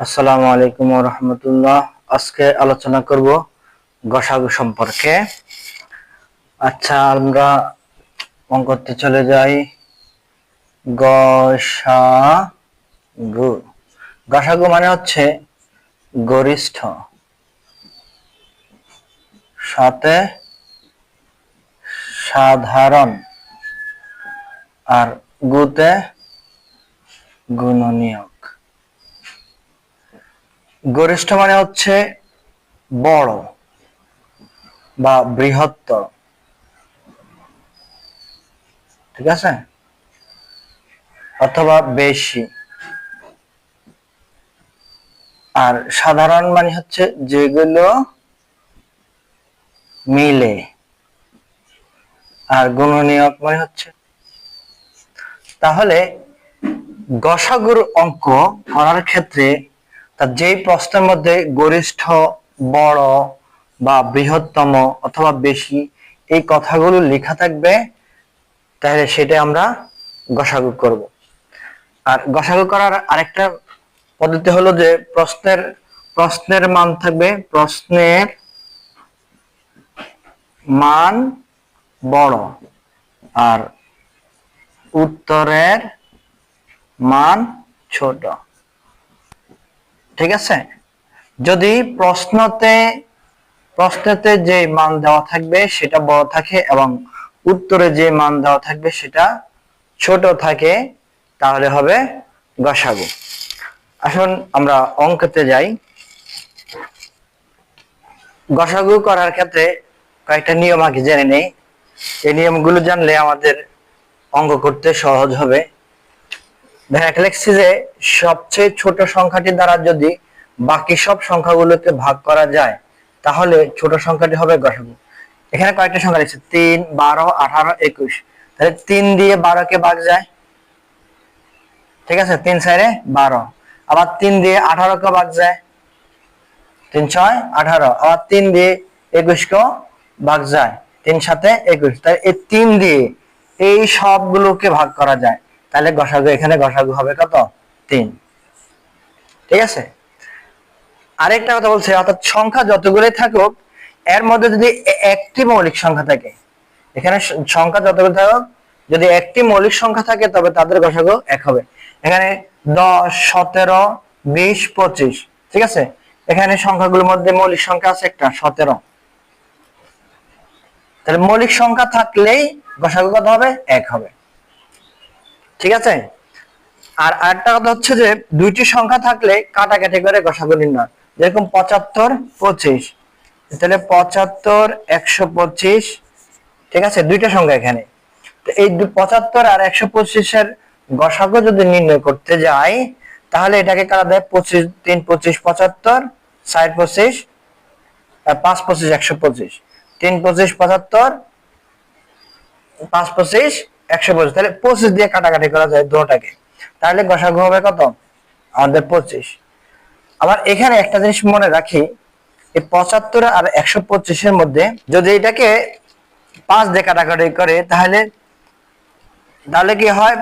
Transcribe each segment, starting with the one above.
আসসালামু আলাইকুম রহমতুল্লাহ। আজকে আলোচনা করব গসাগু সম্পর্কে। আচ্ছা আমরা অঙ্কতে চলে যাই। গসাগু। গসাগু মানে হচ্ছে গরিষ্ঠ। সাথে সাধারণ। আর গুতে গুণনীয়ক। গরিষ্ঠ মানে হচ্ছে বড় বা বৃহত্তর। ঠিক আছে? অথবা বেশি। আর সাধারণ মানে হচ্ছে যেগুলো মিলে। আর গুণনীয়ক মানে হচ্ছে, তাহলে গসাগুর অঙ্ক করার ক্ষেত্রে তার যেই প্রশ্নের মধ্যে গরিষ্ঠ, বড় বা বৃহত্তম অথবা বেশি এই কথাগুলো লেখা থাকবে, তাহলে সেটা আমরা গসাগু করব। আর গসাগু করার আরেকটা পদ্ধতি হলো যে প্রশ্নের প্রশ্নের মান থাকবে, প্রশ্নের মান বড় আর উত্তরের মান ছোট। ঠিক আছে? যদি প্রশ্নতে প্রশ্নতে যে মান দেওয়া থাকবে সেটা বড় থাকে এবং উত্তরে যে মান দেওয়া থাকবে সেটা ছোট থাকে, তাহলে হবে গসাগু। আসুন আমরা অঙ্কতে যাই। গসাগু করার ক্ষেত্রে কয়েকটা নিয়ম আগে জেনে নেই। এই নিয়মগুলো জানলে আমাদের অঙ্ক করতে সহজ হবে। যে সবচেয়ে ছোট সংখ্যাটি দ্বারা যদি বাকি সব সংখ্যাগুলোকে ভাগ করা যায়, তাহলে ছোট সংখ্যাটি হবে গসাগু এখানে কয়েকটা সংখ্যা লিখছে তিন, বারো, আঠারো, একুশ। তাহলে তিন দিয়ে বারোকে ভাগ যায়? ঠিক আছে, তিন সাইডে বারো। আবার তিন দিয়ে আঠারোকে ভাগ যায়? তিন ছয়, আঠারো। আবার তিন দিয়ে একুশকেও ভাগ যায়? তিন সাথে একুশ। তাই এই তিন দিয়ে এই সবগুলোকে ভাগ করা যায়। তাহলে গসাগু এখানে গসাগু হবে কত? তিন। ঠিক আছে? আরেকটা কথা বলছে, অর্থাৎ সংখ্যা যতগুলোই থাকুক, এর মধ্যে যদি একটি মৌলিক সংখ্যা থাকে, এখানে সংখ্যা যতগুলো থাকুক, যদি একটি মৌলিক সংখ্যা থাকে, তবে তাদের গসাগু এক হবে। এখানে দশ, সতেরো, বিশ, পঁচিশ, ঠিক আছে? এখানে সংখ্যাগুলোর মধ্যে মৌলিক সংখ্যা আছে একটা, সতেরো। তাহলে মৌলিক সংখ্যা থাকলেই গসাগু কত হবে? এক হবে। ঠিক আছে? আর আরেকটা কথা হচ্ছে যে, দুইটি সংখ্যা থাকলে কাটাকাটি করে গসাগু নির্ণয়। যেরকম পঁচাত্তর, পঁচিশ। তাহলে পঁচাত্তর, একশো পঁচিশ, ঠিক আছে? দুইটা সংখ্যা এখানে। তো এই পঁচাত্তর আর একশো পঁচিশের গসাগু যদি নির্ণয় করতে যাই, তাহলে এটাকে কারা দেয় পঁচিশ, তিন পঁচিশ, পঁচাত্তর, ষাট পঁচিশ পাঁচ পঁচিশ, একশো পঁচিশ। তিন পঁচিশ, পঁচাত্তর, পাঁচ পঁচিশ একশো পঁচিশ, তাহলে পঁচিশ দিয়ে কাটাকাটি করা যায় দুটাকে। তাহলে গসাগু হবে কত? আমাদের পঁচিশ। আবার এখানে একটা জিনিস মনে রাখি, এই পঁচাত্তর আর একশো পঁচিশের মধ্যে যদি এটাকে পাঁচ দিয়ে কাটাকাটি করে, তাহলে তাহলে কি হয়?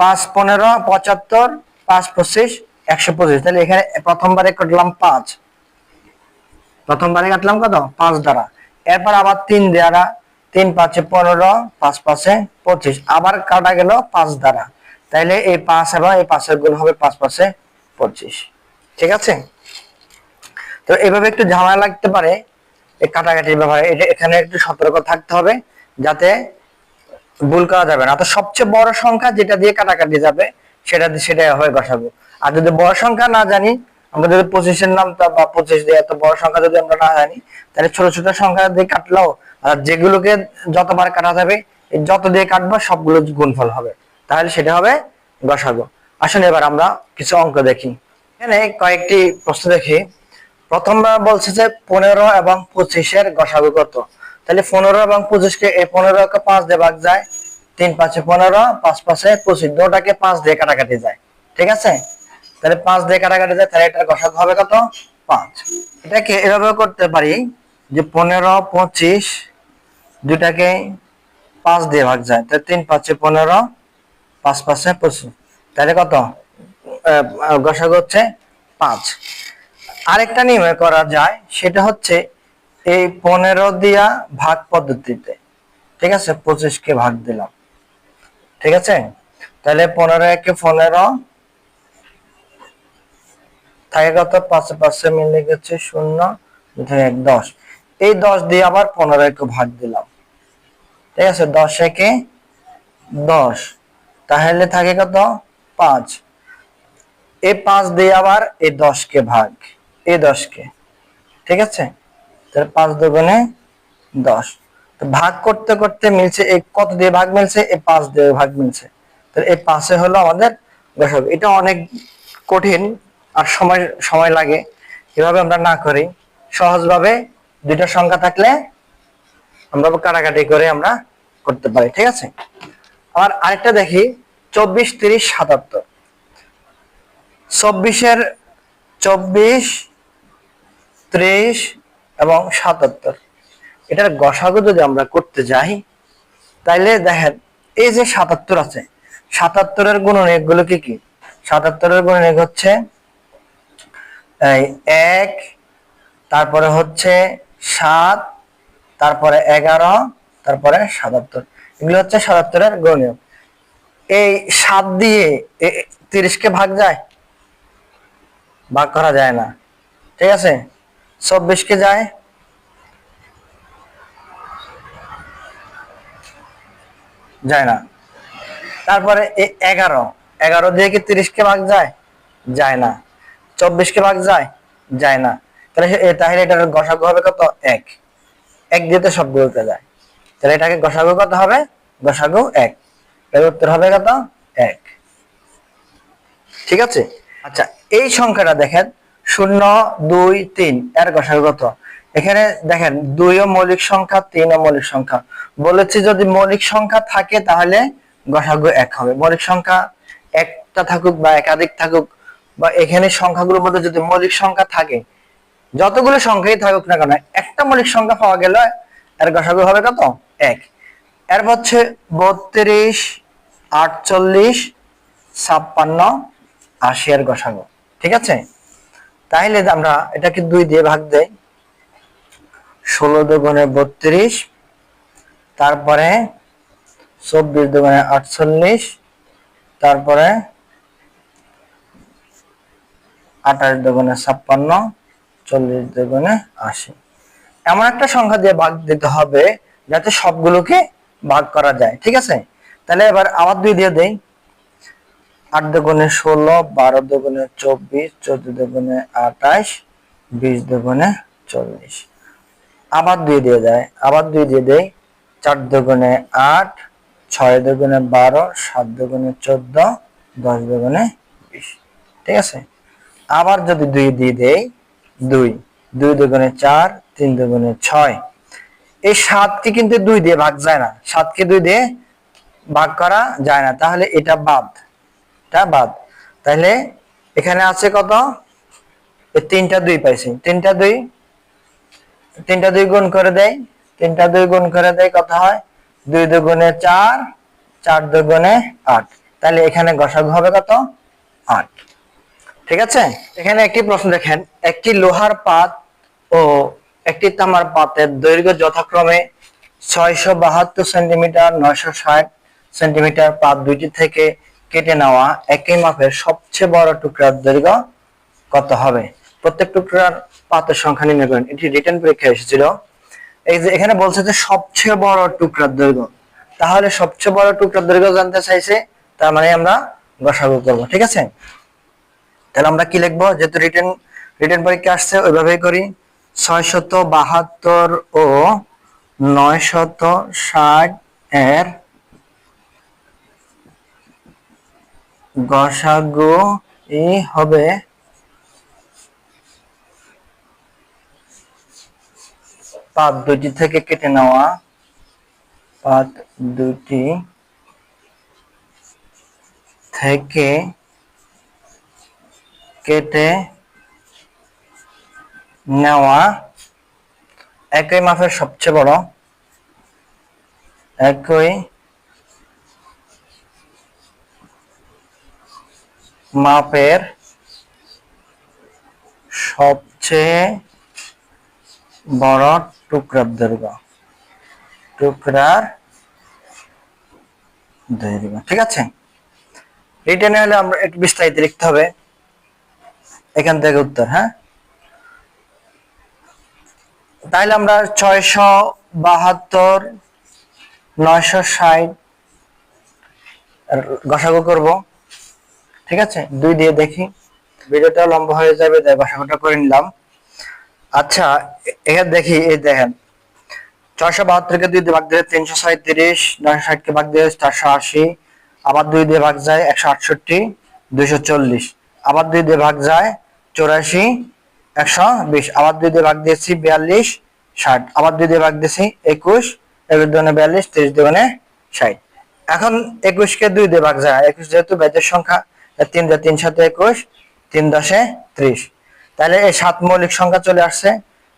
পাঁচ পনেরো, পঁচাত্তর, পাঁচ পঁচিশ, একশো পঁচিশ। তাহলে এখানে প্রথমবারে কাটলাম পাঁচ। প্রথমবারে কাটলাম কত? পাঁচ দ্বারা। এরপর আবার তিন দ্বারা তিন পাঁচে পনেরো, পাঁচ পাঁচে পঁচিশ। আবার কাটা গেল পাঁচ দ্বারা। তাইলে এই পাঁচ এবং এই পাঁচের গুণ হবে পাঁচ পাঁচে পঁচিশ। ঠিক আছে? তো এভাবে একটু ঝামেলা লাগতে পারে এই কাটাকাটির ব্যাপারে। এটা এখানে একটু সতর্ক থাকতে হবে যাতে ভুল করা যাবে না। তো সবচেয়ে বড় সংখ্যা যেটা দিয়ে কাটাকাটি যাবে, সেটা সেটাই হবে গসাগু আর যদি বড় সংখ্যা না জানি, আমরা যদি পঁচিশের নামটা বা পঁচিশ দিয়ে এত বড় সংখ্যা যদি আমরা না জানি, তাহলে ছোট ছোট সংখ্যা দিয়ে কাটলেও আর যেগুলোকে যতবার কাটা যাবে যত দিয়ে কাটবো, সবগুলো গুণফল হবে। তাহলে সেটা হবে গসাগু। আসুন এবার আমরা কিছু অঙ্ক দেখি। এখানে কয়েকটি প্রশ্ন দেখি। প্রথমবার বলছে যে পনেরো এবং পঁচিশের গসাগু কত? তাহলে পনেরো এবং পঁচিশকে এই পনেরো কে পাঁচ দিয়ে ভাগ যায়। তিন পাঁচে পনেরো, পাঁচ পাঁচে পঁচিশ। দুটাকে পাঁচ দিয়ে কাটাকাটি যায়। ঠিক আছে? তাহলে পাঁচ দিয়ে কাটাকাটি যায়, তাহলে এটার গসাগু হবে কত? পাঁচ। এটাকে এভাবে করতে পারি যে পনেরো, পঁচিশ দুটাকে পাঁচ দিয়ে ভাগ যায়, তাহলে তিন পাঁচে পনেরো, পাঁচ পাঁচে পঁচিশ। তাহলে কত? গসাগু হচ্ছে পাঁচ। আরেকটা নিয়মে করা যায়, সেটা হচ্ছে এই পনেরো দিয়া ভাগ পদ্ধতিতে, ঠিক আছে, পঁচিশকে ভাগ দিলাম। ঠিক আছে? তাহলে পনেরো একে পনেরো, থাকে কত? পাঁচে পাঁচে মিলে গেছে শূন্য এক, দশ। এই দশ দিয়ে আবার পনেরো একে ভাগ দিলাম। ঠিক আছে, দশ একে দশ। তাহলে থাকে কত? পাঁচ। এই পাঁচ দিয়ে আবার এই দশকে ভাগ। এই দশকে। ঠিক আছে? তাহলে পাঁচ দুগুণে দশ। তো ভাগ করতে করতে মিলছে এই কত দিয়ে ভাগ মিলছে? এই পাঁচ দিয়ে ভাগ মিলছে। তাহলে এই পাঁচে হলো আমাদের গসাগু এটা অনেক কঠিন আর সময় সময় লাগে। এভাবে আমরা না করি। সহজভাবে দুইটা সংখ্যা থাকলে আমরা কাটাকাটি করে আমরা করতে পারি, ঠিক আছে? আবার আরেকটা দেখি, চব্বিশ, তিরিশ, সাতাত্তর। চব্বিশের চব্বিশ, ত্রিশ এবং সাতাত্তর। এটার গসাগু যদি আমরা করতে যাই, তাইলে দেখেন, এই যে সাতাত্তর আছে, সাতাত্তরের গুণনীয়কগুলো কি কি? সাতাত্তরের গুণনীয়ক হচ্ছে এক, তারপরে হচ্ছে সাত, তারপরে এগারো তারপরে সাতাত্তর। এগুলো হচ্ছে সাতাত্তরের গণনীয় এই সাত দিয়ে তিরিশকে ভাগ যায়? ভাগ করা যায় না। ঠিক আছে? চব্বিশকে যায়? যায় না। তারপরে এগারো। এগারো দিয়ে কি তিরিশকে ভাগ যায়? যায় না। চব্বিশকে ভাগ যায়? যায় না। তাহলে তাহলে এটার গসাগু হবে কত? এক। এক দিয়ে তো সবগুলোতে যায়। তাহলে এটাকে গসাগু কত হবে? গসাগু এক। এর উত্তর হবে কত? এক। ঠিক আছে? আচ্ছা এই সংখ্যাটা দেখেন, শূন্য, দুই, তিন, এর গসাগু কত? এখানে দেখেন দুইও মৌলিক সংখ্যা তিনও মৌলিক সংখ্যা। বলেছি যদি মৌলিক সংখ্যা থাকে, তাহলে গসাগু এক হবে। মৌলিক সংখ্যা একটা থাকুক বা একাধিক থাকুক, বা এখানে সংখ্যাগুলোর মধ্যে যদি মৌলিক সংখ্যা থাকে, যতগুলো সংখ্যাই থাকুক না কেন, একটা মৌলিক সংখ্যা পাওয়া গেল এর গসাগু হবে কত? এক। এর হচ্ছে বত্রিশ, আটচল্লিশ, ছাপ্পান্ন, আশি এর গসাগু। ঠিক আছে? তাহলে আমরা এটাকে দুই দিয়ে ভাগ দেই। ষোলো দুগুণে বত্রিশ, তারপরে চব্বিশ দুগুণে আটচল্লিশ, তারপরে আঠাশ দুগুণে ছাপ্পান্ন, চল্লিশ দুগুণে আশি। এমন একটা সংখ্যা দিয়ে ভাগ দিতে হবে যাতে সবগুলোকে ভাগ করা যায়, ঠিক আছে? তাহলে এবার আবার দুই দিয়ে দেই। আট দুগুণে ষোলো, বারো দুগুণে চব্বিশ, চোদ্দ দুগুণে আঠাশ, বিশ দুগুণে চল্লিশ। আবার দুই দিয়ে দেয়, আবার দুই দিয়ে দেয় চার দুগুণে আট, ছয় দুগুণে বারো, সাত দুগুণে চোদ্দ, দশ দুগুণে বিশ। ঠিক আছে? আবার যদি দুই দিয়ে দেই, দুই। দুই দুগুণে চার, তিন দুগুণে ছয় এই সাতকে কিন্তু দুই দিয়ে ভাগ যায় না। সাতকে দুই দিয়ে ভাগ করা যায় না। তাহলে এটা বাদ। এটা বাদ। তাহলে এখানে আছে কত? তিনটা দুই পাইছি। তিনটা দুই। তিনটা দুই গুণ করে দেয় তিনটা দুই গুণ করে দেয় কত হয়? দুই দুগুণে চার চার দুগুণে আট। তাহলে এখানে গসাগু হবে কত? আট। ঠিক আছে? এখানে একটি প্রশ্ন দেখেন। একটি লোহার পাত ও একটি তামার পাতের দৈর্ঘ্য যথাক্রমে ছয়শো বাহাত্তর সেন্টিমিটার, নয়শো ষাট সেন্টিমিটার পাত দুইটি থেকে কেটে নেওয়া একই মাপের সবচেয়ে বড় টুকরার দৈর্ঘ্য কত হবে? প্রত্যেক টুকরার পাতের সংখ্যা নির্ণয় করেন। এটি রিটার্ন পরীক্ষায় এসেছিল। এই যে এখানে বলছে যে সবচেয়ে বড় টুকরার দৈর্ঘ্য। তাহলে সবচেয়ে বড় টুকরার দৈর্ঘ্য জানতে চাইছে, তার মানে আমরা গসাগু করব, ঠিক আছে? তাহলে আমরা কি লিখব? যেহেতু রিটার্ন রিটার্ন পরীক্ষা আসছে, ওইভাবেই করি। ছয় শত বাহাত্তর ও নয় শত ষাট এর গসাগু ই হবে পাত দুটি থেকে কেটে নেওয়া পাত দুটি থেকে কেটে নেওয়া একই মাপের সবচেয়ে বড়। একই মাপের সবচেয়ে বড় টুকরার দৈর্ঘ্য। টুকরার দৈর্ঘ্য, ঠিক আছে? রিটেনে হলে আমরা একটু বিস্তারিত লিখতে হবে। এখান থেকে উত্তর হ্যাঁ? তাহলে আমরা ছয়শো বাহাত্তর, নয়শো ষাট গসাগু করব। ঠিক আছে? দুই দিয়ে দেখি। ভিডিওটা লম্বা হয়ে যাবে, তাই গসাগুটা করে নিলাম। আচ্ছা এখানে দেখি, এই দেখেন। ছয়শো বাহাত্তরকে দুই দিয়ে ভাগ দিলে তিনশো সাঁত্রিশ নয়শো ষাটকে ভাগ দিলে চারশো আশি, আবার দুই দিয়ে ভাগ যায় একশো আটষট্টি, দুইশো চল্লিশ, আবার দুই দিয়ে ভাগ যায় চৌরাশি একশো, বিশ। আবার দুই দিয়ে ভাগ দিয়েছি বিয়াল্লিশ, ষাট। আবার দুই দিয়ে ভাগ দিয়েছি একুশ একুশ দুগুণে বিয়াল্লিশ, তিরিশ দুগুণে ষাট। এখন একুশকে দুই দিয়ে ভাগ যায়। একুশ যেহেতু বেজের সংখ্যা তিন দিয়ে তিন সাথে একুশ, তিন দশে ত্রিশ। তাহলে এই সাত মৌলিক সংখ্যা চলে আসছে।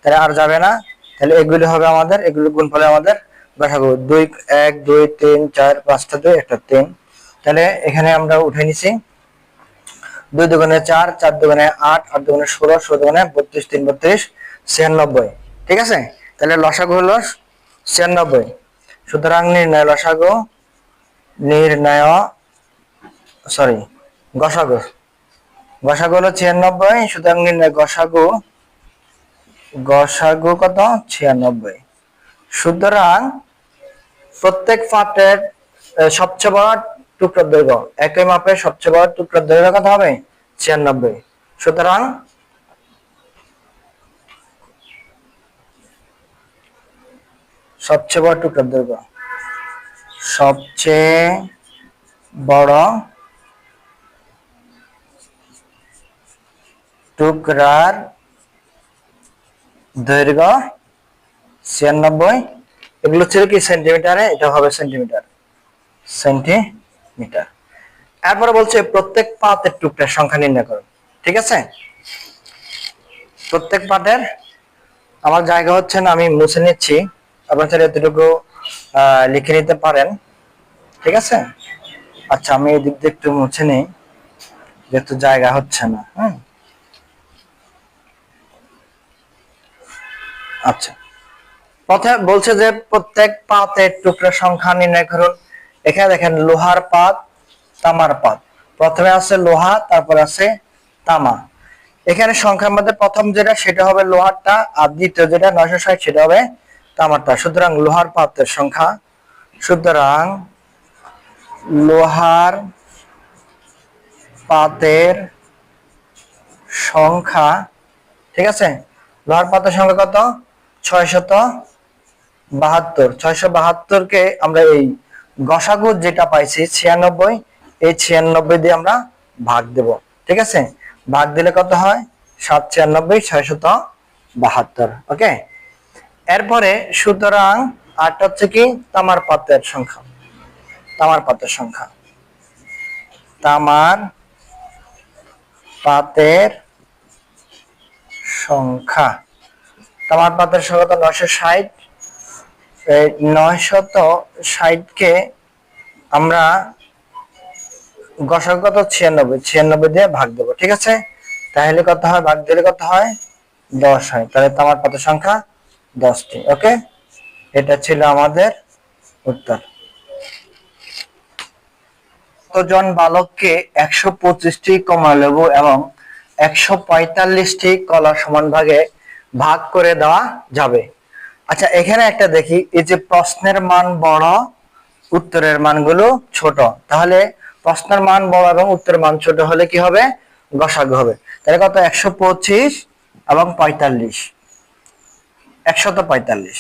তাহলে আর যাবে না। তাহলে এগুলি হবে আমাদের, এগুলো গুণফলে আমাদের বসাবো দুই, এক, দুই, তিন, চার, পাঁচটা, দুই, একটা, তিন। তাহলে এখানে আমরা উঠে নিছি। দুই দুগুণে চার চার দুগুণে আট আট দুগুণে ষোলো ষোলো দুগুণে বত্রিশ, তিন বত্রিশ, ছিয়ানব্বই। ঠিক আছে? তাহলে লসাগু হলো ছিয়ানব্বই। সুতরাং নির্ণয় লসাগু, নির্ণয় সরি, গসাগু। গসাগু হলো ছিয়ানব্বই, সুতরাং নির্ণয় গসাগু গসাগু কত? ছিয়ানব্বই। সুতরাং প্রত্যেক পাটের সবচেয়ে বড় টুকরার দৈর্ঘ্য। একই মাপের সবচেয়ে বড় টুকরার দৈর্ঘ্য কত হবে? ছিয়ানব্বই। সুতরাং সবচেয়ে বড় টুকরার দৈর্ঘ্য। সবচেয়ে বড় টুকরার দৈর্ঘ্য ছিয়ানব্বই। এগুলো ছিল কি সেন্টিমিটারে? এটা হবে সেন্টিমিটার। সেন্টিমিটার এরপরে বলছে প্রত্যেক পাতের টুকরার সংখ্যা নির্ণয় করুন ঠিক আছে? প্রত্যেক পাতের, আমার জায়গা হচ্ছে না, আমি মুছে নিচ্ছি। আপনার চাইলে এতটুকু লিখে নিতে পারেন। ঠিক আছে? আচ্ছা আমি এই দিক দিয়ে একটু মুছে নিই, যেহেতু জায়গা হচ্ছে না হ্যাঁ? আচ্ছা। প্রথমে বলছে যে প্রত্যেক পাতের টুকরা সংখ্যা নির্ণয় করুন। এখানে দেখেন লোহার পাত, তামার পাত। প্রথমে আছে লোহা, তারপর আছে তামা। এখানে সংখ্যার মধ্যে প্রথম যেটা, সেটা হবে লোহারটা, আর দ্বিতীয় যেটা, নয়শো ষাট, সেটা হবে তামারটা। সুতরাং লোহার পাতের সংখ্যা। সুতরাং লোহার পাতের সংখ্যা, ঠিক আছে? লোহার পাতের সংখ্যা কত? ছয় শত বাহাত্তর। ছয়শো বাহাত্তরকে আমরা এই গসাগু যেটা পাইছি ছিয়ানব্বই, এই ছিয়ানব্বই দিয়ে আমরা ভাগ দেব, ঠিক আছে? ভাগ দিলে কত হয়? সাত ছিয়ানব্বই ছয় শত বাহাত্তর, ওকে? এরপরে সুতরাং আটটা হচ্ছে কি? তামার পাতের সংখ্যা, তামার পাতের সংখ্যা। তামার পাতের সংখ্যা, তামার পাতের সংখ্যা নয়শো ষাট নয়শত ষাটকে আমরা গসাগত ছিয়ানব্বই ছিয়ানব্বই দিয়ে ভাগ দেবো, ঠিক আছে? তাহলে কত হয়? ভাগ দিলে কত হয়? দশ হয়। তাহলে তামার পাতের সংখ্যা দশটি, ওকে? এটা ছিল আমাদের উত্তর। কতজন বালককে একশো পঁচিশটি কমলা লেবু এবং একশো পঁয়তাল্লিশটি কলা সমান ভাগে ভাগ করে দেওয়া যাবে? আচ্ছা এখানে একটা দেখি এই যে প্রশ্নের মান বড় উত্তরের মানগুলো ছোট। তাহলে প্রশ্নের মান বড় এবং উত্তরের মান ছোট হলে কি হবে? গসাগু হবে। তাহলে কত? একশো পঁচিশ এবং পঁয়তাল্লিশ। একশত পঁয়তাল্লিশ।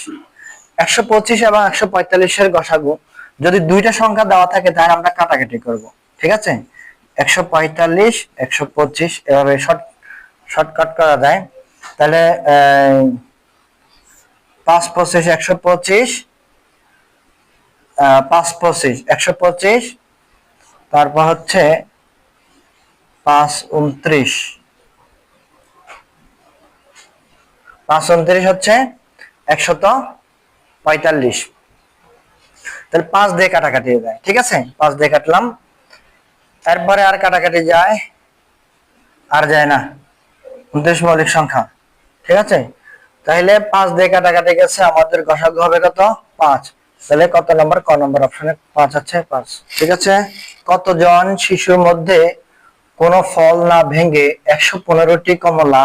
একশো পঁচিশ এবং একশো পঁয়তাল্লিশের গসাগু যদি দুইটা সংখ্যা দেওয়া থাকে তাহলে আমরা কাটাকাটি করব। ঠিক আছে? একশো পঁয়তাল্লিশ একশো পঁচিশ এভাবে শর্ট শর্টকাট করা যায়। তাহলে আহ, পাঁচ পঁচিশ, একশো পঁচিশ পাঁচ পঁচিশ, একশো পঁচিশ, তারপর হচ্ছে পাঁচ উনত্রিশ। পাঁচ উনত্রিশ হচ্ছে একশত পঁয়তাল্লিশ। তাহলে পাঁচ দিয়ে কাটাকাটি যায়, ঠিক আছে? পাঁচ দিয়ে কাটলাম। তারপরে আর কাটাকাটি যায়, আর যায় না। উনত্রিশ মৌলিক সংখ্যা, ঠিক আছে? তাহলে পাঁচ দিয়ে কাটাকাটি গেছে, আমাদের গসাগু হবে কত? পাঁচ। তাহলে কত নম্বর? ক নম্বর অপশনে পাঁচ আছে, পাঁচ। ঠিক আছে? কতজন শিশুর মধ্যে কোনো ফল না ভেঙে একশো পনেরোটি কমলা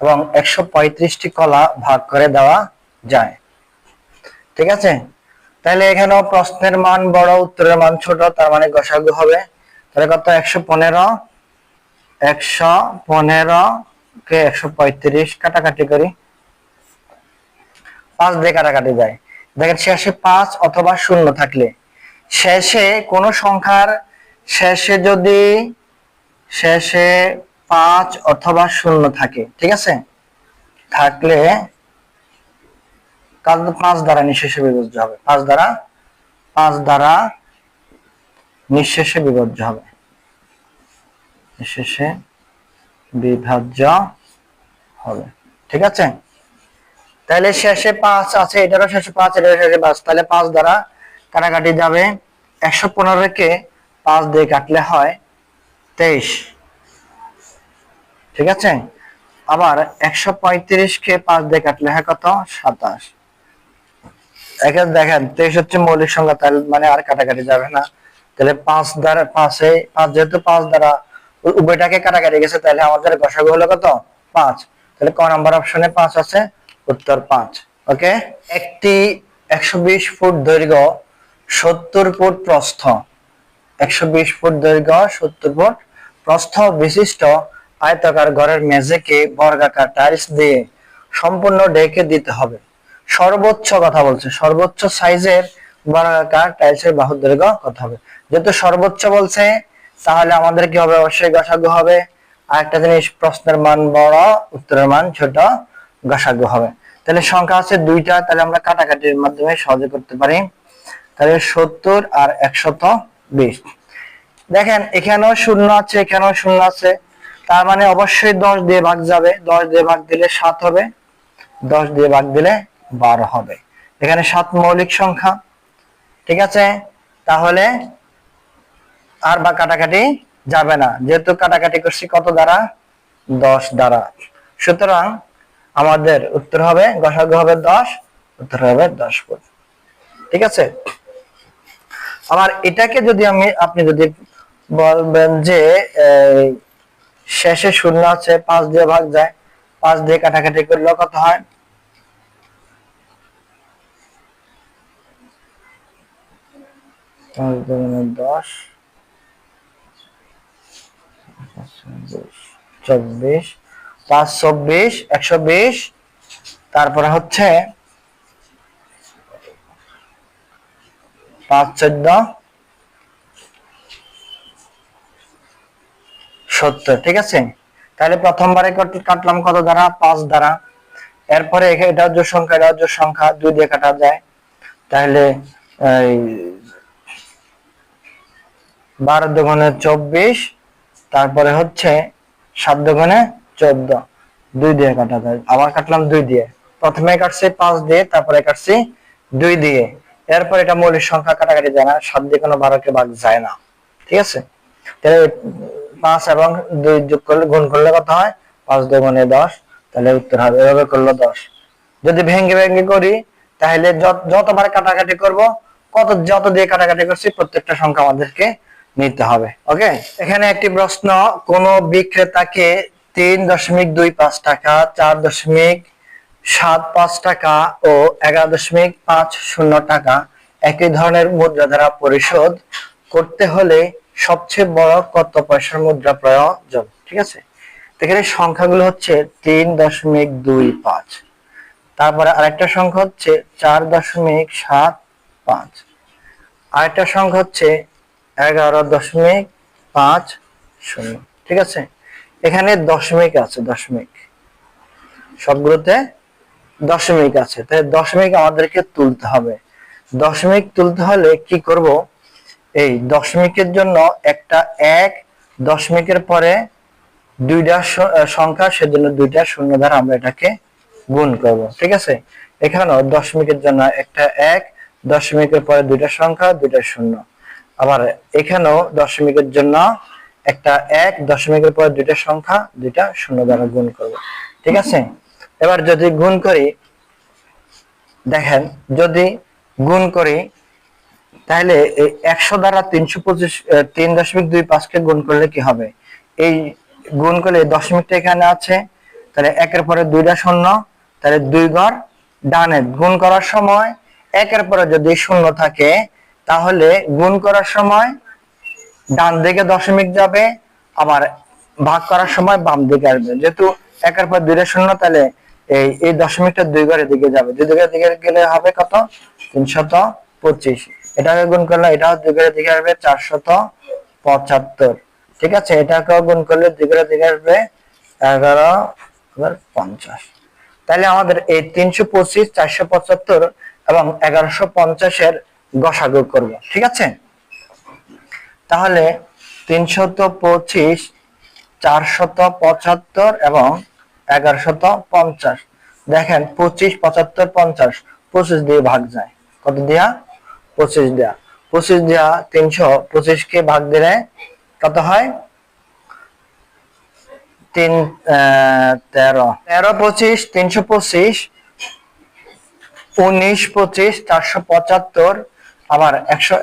এবং একশো পঁয়ত্রিশটি কলা ভাগ করে দেওয়া যায়? ঠিক আছে? তাহলে এখানেও প্রশ্নের মান বড়, উত্তরের মান ছোট, তার মানে গসাগু হবে। তাহলে কত? একশো পনেরো। একশো পনেরো কে একশো পঁয়ত্রিশ কাটাকাটি করি। পাঁচ দিয়ে কাটাকাটি যায়। দেখেন, শেষে পাঁচ অথবা শূন্য থাকলে। শেষে কোন সংখ্যার, শেষে যদি, শেষে পাঁচ অথবা শূন্য থাকে, ঠিক আছে? থাকলে কাল পাঁচ দ্বারা নিঃশেষে বিভজ্য হবে। পাঁচ দ্বারা পাঁচ দ্বারা নিঃশেষে বিভজ্য হবে। নিঃশেষে বিভাজ্য হবে, ঠিক আছে? তাহলে শেষে পাঁচ আছে, এটারও শেষে পাঁচ, এটারও শেষে পাঁচ। তাহলে পাঁচ দ্বারা কাটাকাটি যাবে একশো পনেরো কে পাঁচ দিয়ে কাটলে হয় তেইশ। ঠিক আছে? আবার একশো পঁয়ত্রিশ কে পাঁচ দিয়ে কাটলে হয় কত? সাতাশ। একে দেখেন, তেইশ হচ্ছে মৌলিক সংখ্যা, তাহলে মানে আর কাটাকাটি যাবে না। তাহলে পাঁচ দ্বারা, পাঁচে, পাঁচ যেহেতু পাঁচ দ্বারা উভয়টাকে কাটাকাটি গেছে, তাহলে আমাদের গসাগু হলো কত? পাঁচ। তাহলে ক নাম্বার অপশনে পাঁচ আছে? উত্তর পাঁচ ওকে একটি একশো বিশ ফুট দৈর্ঘ্য, সত্তর ফুট প্রস্থ। একশো বিশ ফুট দৈর্ঘ্য, সত্তর ফুট প্রস্থ বিশিষ্ট আয়তাকার ঘরের মেঝেকে বর্গাকার টাইলস দিয়ে সম্পূর্ণ ডেকে দিতে হবে। সর্বোচ্চ কথা বলছে, সর্বোচ্চ সাইজের বর্গাকার টাইলসের বাহু দৈর্ঘ্য কত হবে? যেহেতু সর্বোচ্চ বলছে, তাহলে আমাদের কি হবে? অবশ্যই গসাগু হবে। আর একটা জিনিস, প্রশ্নের মান বড়, উত্তরের মান ছোট, গসাগু হবে। তাহলে সংখ্যা আছে দুইটা, তাহলে আমরা কাটাকাটির মাধ্যমে সহজে করতে পারি। তাহলে সত্তর আর একশত বিশ। দেখেন, এখানেও শূন্য আছে, এখানেও শূন্য আছে। তার মানে অবশ্যই দশ দিয়ে ভাগ যাবে। দশ দিয়ে ভাগ দিলে সাত হবে। দশ দিয়ে ভাগ দিলে বারো হবে। এখানে সাত মৌলিক সংখ্যা। ঠিক আছে? তাহলে আর বা কাটাকাটি যাবে না। যেহেতু কাটাকাটি করছি কত দ্বারা? দশ দ্বারা। সুতরাং আমাদের উত্তর হবে গসাগু হবে দশ, উত্তর হবে দশ ফুট। ঠিক আছে? আবার এটাকে যদি আমি, আপনি যদি বলবেন যে শেষে শূন্য আছে, পাঁচ দিয়ে ভাগ যায়, পাঁচ দিয়ে কাটাকাটি করলে কত হয়? পাঁচ দুগুণে দশ, চব্বিশ পাঁচ চব্বিশ একশো বিশ, তারপরে হচ্ছে পাঁচ চোদ্দ, সত্তর, ঠিক আছে? তাহলে প্রথমবারে কাটলাম কত দ্বারা? পাঁচ দ্বারা। এরপরে এটা জোর সংখ্যা, এটা জোর সংখ্যা, দুই দিয়ে কাটা যায়। তাহলে বারো দুগুণে চব্বিশ, তারপরে হচ্ছে সাত দুগুণে চোদ্দ। দুই দিয়ে কাটা যায় আবার কাটলাম দুই দিয়ে। প্রথমে কাটছি পাঁচ দিয়ে, তারপরে কাটছি দুই দিয়ে। এরপর এটা মৌলিক সংখ্যা কাটাকাটি যায় না, সাত দিয়ে কোনো বারোকে ভাগ যায় না। ঠিক আছে? তাহলে পাঁচ এবং দুই যোগ করলে, গুণ করলে কত হয়? পাঁচ দুগুণে দশ, তাহলে উত্তর হবে, এভাবে করল দশ। যদি ভেঙ্গে ভেঙ্গে করি, তাহলে যত- যতবার কাটাকাটি করব, কত, যত দিয়ে কাটাকাটি করছি, প্রত্যেকটা সংখ্যা আমাদেরকে নিতে হবে। ওকে? এখানে একটি প্রশ্ন, কোন বিক্রেতাকে তিন দশমিক দুই পাঁচ টাকা, চার দশমিক সাত পাঁচ টাকা ও এগারো দশমিক পাঁচ শূন্য টাকা একই ধরনের মুদ্রা দ্বারা পরিশোধ করতে হলে সবচেয়ে বড় কত পয়সার মুদ্রা প্রয়োজন? ঠিক আছে? এখানে সংখ্যাগুলো হচ্ছে তিন দশমিক দুই পাঁচ। তারপরে আরেকটা সংখ্যা হচ্ছে চার দশমিক সাত পাঁচ। আরেকটা সংখ্যা হচ্ছে এগারো দশমিক পাঁচ শূন্য। ঠিক আছে? এখানে দশমিক আছে, দশমিক। সবগুলোতে দশমিক আছে। তাই দশমিক আমাদেরকে তুলতে হবে। দশমিক তুলতে হলে কি করব? এই দশমিকের জন্য একটা এক, দশমিকের পরে দুইটা সংখ্যা, সেজন্য দুইটা শূন্য দ্বারা আমরা এটাকে গুণ করব। ঠিক আছে? এখানেও দশমিকের জন্য একটা এক, দশমিকের পরে দুইটা সংখ্যা, দুইটা শূন্য। আবার এখানেও দশমিকের জন্য একটা এক দশমিকের পর দুইটা সংখ্যা, দুইটা শূন্য দ্বারা গুণ করব। ঠিক আছে? এবার যদি গুণ করি, দেখেন, যদি গুণ করি, তাহলে এই একশো দ্বারা তিনশো পঁচিশ তিন দশমিক দুই পাঁচকে গুণ করলে কি হবে? এই গুণ করলে দশমিকটা এখানে আছে, তাহলে একের পরে দুইটা শূন্য, তাহলে দুই ঘর ডানে গুণ করার সময় একের পরে যদি শূন্য থাকে, তাহলে গুণ করার সময় ডান দিকে দশমিক যাবে, আবার ভাগ করার সময় বাম দিকে আসবে। যেহেতু একের পর দুইটা শূন্য, তাহলে এই এই দশমিকটা দুই ঘরের দিকে যাবে। দুই ঘরের দিকে গেলে হবে কত? তিনশত পঁচিশ। এটাকে গুণ করলে এটাও দুই ঘরের দিকে আসবে, চারশত পঁচাত্তর। ঠিক আছে? এটাকেও গুণ করলে দুই ঘরের দিকে আসবে এগারো পঞ্চাশ। তাহলে আমাদের এই তিনশো পঁচিশ, চারশো পঁচাত্তর এবং এগারোশো পঞ্চাশের গসাগু করব। ঠিক আছে? তাহলে তিনশত পঁচিশ, চারশত পঁচাত্তর এবং এগারোশত পঞ্চাশ। দেখেন পঁচিশ, পঁচাত্তর, পঞ্চাশ, পঁচিশ দিয়ে ভাগ যায়। কত দিয়া? পঁচিশ দেয়া। পঁচিশ দেয়া তিনশো পঁচিশ কে ভাগ দিলে কত হয়? তিন তেরো। তেরো পঁচিশ তিনশো পঁচিশ, উনিশ পঁচিশ চারশো পঁচাত্তর, আবার একশো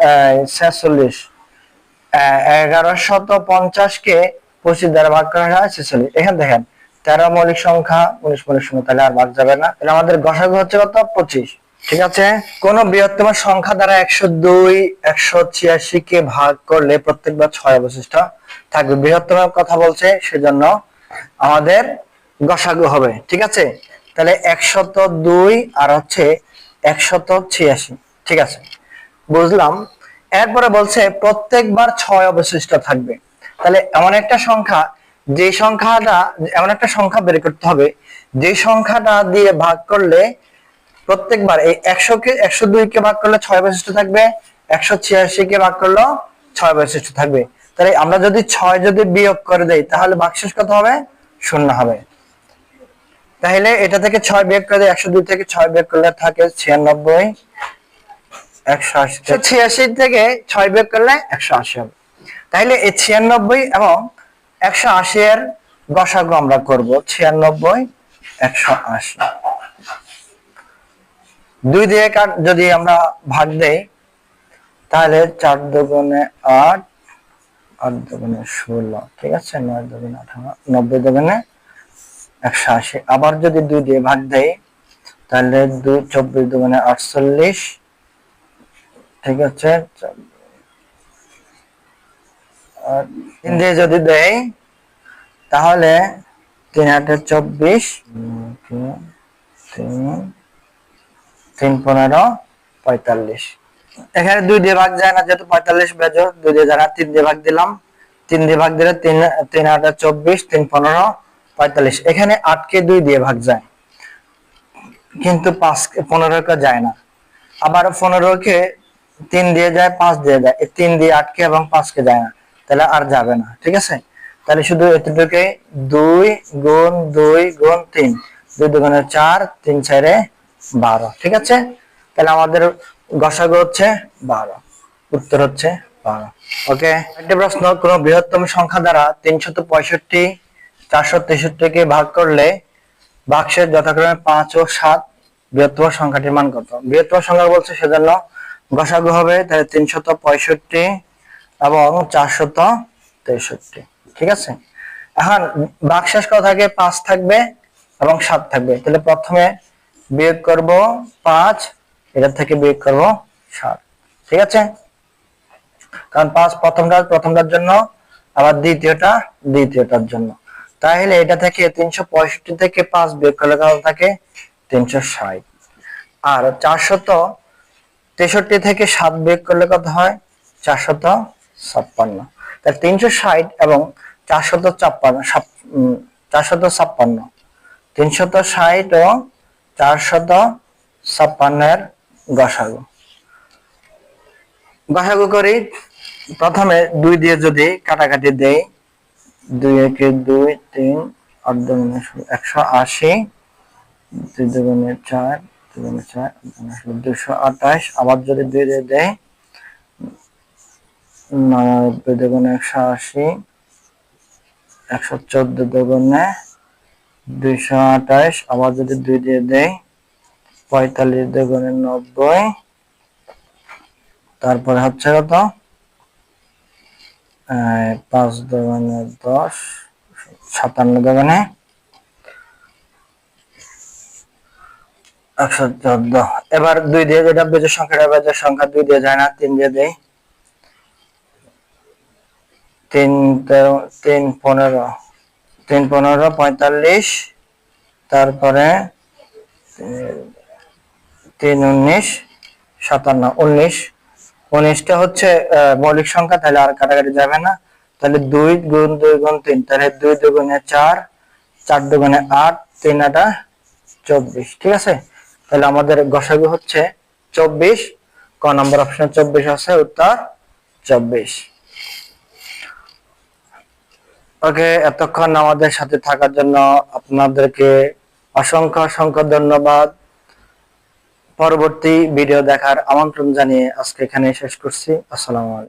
ছেচল্লিশ। এগারো শত পঞ্চাশ কে পঁচিশ। ভাগ কে ভাগ করলে প্রত্যেকবার ছয় অবশিষ্ট থাকবে। বৃহত্তম কথা বলছে, সেজন্য আমাদের গসাগু হবে। ঠিক আছে? তাহলে একশত দুই আর হচ্ছে একশত ছিয়াশি। ঠিক আছে? বুঝলাম? এরপরে বলছে প্রত্যেকবার ছয় অবশিষ্ট থাকবে। তাহলে এমন একটা সংখ্যা, যে সংখ্যাটা, এমন একটা সংখ্যা বের করতে হবে, যে সংখ্যাটা দিয়ে ভাগ করলে প্রত্যেকবার এই একশো কে, একশো দুই কে ভাগ করলে ছয় বৈশিষ্ট্য থাকবে, একশো ছিয়াশি কে ভাগ করলেও ছয় বৈশিষ্ট্য থাকবে। তাহলে আমরা যদি ছয় যদি বিয়োগ করে দেই, তাহলে ভাগশেষ কত হবে? শূন্য হবে। তাহলে এটা থেকে ছয় বিয়োগ করে দেয় একশো দুই থেকে ছয় বিয়োগ করলে থাকে ছিয়ানব্বই। একশো আশি ছিয়াশি থেকে ছয় বিয়োগ করলে একশো আশি হবে। তাহলে এই ছিয়ানব্বই এবং একশো আশি এর গসাগু আমরা করব ছিয়ানব্বই, একশো আশি। দুই দিয়ে যদি আমরা ভাগ দেই, তাহলে চার দুগুণে আট আট দুগুণে ষোলো, ঠিক আছে? নয় দুগুণে আঠারো, নব্বই দুগুণে একশো আশি। আবার যদি দুই দিয়ে ভাগ দেই, তাহলে দুই, চব্বিশ দুগুণে আটচল্লিশ ঠিক আছে তিন দিয়ে যদি দেই, তাহলে তিন আটে চব্বিশ তিন পনেরো, পঁয়তাল্লিশ। এখানে দুই দিয়ে ভাগ যায় না, যেহেতু পঁয়তাল্লিশ বেজো, দুই দিয়ে না তিন দিয়ে ভাগ দিলাম, তিন দিয়ে ভাগ দিলে তিন তিন আটে চব্বিশ, তিন পনেরো, পঁয়তাল্লিশ। এখানে আটকে দুই দিয়ে ভাগ যায়। কিন্তু পাঁচ পনেরো কে যায় না। আবার পনেরো কে তিন দিয়ে যায়, পাঁচ দিয়ে যায়। এই তিন দিয়ে আটকে এবং পাঁচকে যায় না। তাহলে আর যাবে না, ঠিক আছে? তাহলে শুধু এতটুকু দুই গুণ দুই গুণ তিন। দুই দুগুণে চার, তিন চারে বারো, ঠিক আছে? তাহলে আমাদের গসাগু হচ্ছে বারো, উত্তর হচ্ছে বারো। ওকে? একটা প্রশ্ন, কোন বৃহত্তম সংখ্যা দ্বারা তিনশত পঁয়ষট্টি চারশো তেষট্টি কে ভাগ করলে বাক্সের যথাক্রমে পাঁচ ও সাত বৃহত্তম সংখ্যাটির মান কত? বৃহত্তম সংখ্যা বলছে সেজন্য গসাগু হবে, তাহলে তিনশত পঁয়ষট্টি এবং চারশত তেষট্টি। ঠিক আছে? এখন বাক্সেস কত থাকে পাঁচ থাকবে এবং সাত থাকবে। তাহলে প্রথমে বিয়োগ করব পাঁচ এটা থেকে বিয়োগ করব সাত। ঠিক আছে? কারণ পাঁচ প্রথমটা প্রথমটার জন্য, আবার দ্বিতীয়টা, দ্বিতীয়টার জন্য। তাহলে এটা থেকে তিনশো পঁয়ষট্টি থেকে পাঁচ বিয়োগ করলে কত থাকে? তিনশো ষাট। আর চারশত তেষট্টি থেকে সাত বিয়োগ করলে কত হয়? চারশত ছাপ্পান্ন। তাহলে তিনশো ষাট এবং চারশত ছাপ্পান্ন চারশত ছাপ্পান্ন। তিনশত ষাট ও চারশত ছাপ্পান্নের গসাগু। গসাগু করি প্রথমে দুই দিয়ে যদি কাটাকাটি দেই দুই একে দুই তিন ষোলো, একশো আশি দুই দুগুণে চার আঠাশ, আবার যদি দুই দিয়ে দেয় একশো আশি, একশো চোদ্দ আঠাশ, আবার যদি দুই দিয়ে দেই পঁয়তাল্লিশ দুগুণে নব্বই, তারপরে হচ্ছে কত? পাঁচ দুগুণে দশ, সাতান্ন দুগুণে একশো চোদ্দ এবার দুই দিয়ে যেটা বেজের সংখ্যাটা বেজের সংখ্যা দুই দিয়ে যায় না, তিন দিয়ে দেই। তিন তিন পনেরো। তিন পনেরো, পঁয়তাল্লিশ। তারপরে, তিন উনিশ, সাতান্ন, উনিশ। উনিশটা হচ্ছে মৌলিক সংখ্যা, তাহলে আর কাটাকাটি যাবে না। তাহলে দুই গুণ দুই গুণ তিন, তাহলে দুই দুগুণে চার চার দুগুণে আট, তিন আটা চব্বিশ, ঠিক আছে? তাহলে আমাদের গসাগু হচ্ছে চব্বিশ, ক নম্বর অপশন চব্বিশ আছে, উত্তর চব্বিশ। ওকে, এতক্ষণ আমাদের সাথে থাকার জন্য আপনাদেরকে অসংখ্য অসংখ্য ধন্যবাদ। পরবর্তী ভিডিও দেখার আমন্ত্রণ জানিয়ে আজকে এখানে শেষ করছি। আসসালামু আলাইকুম।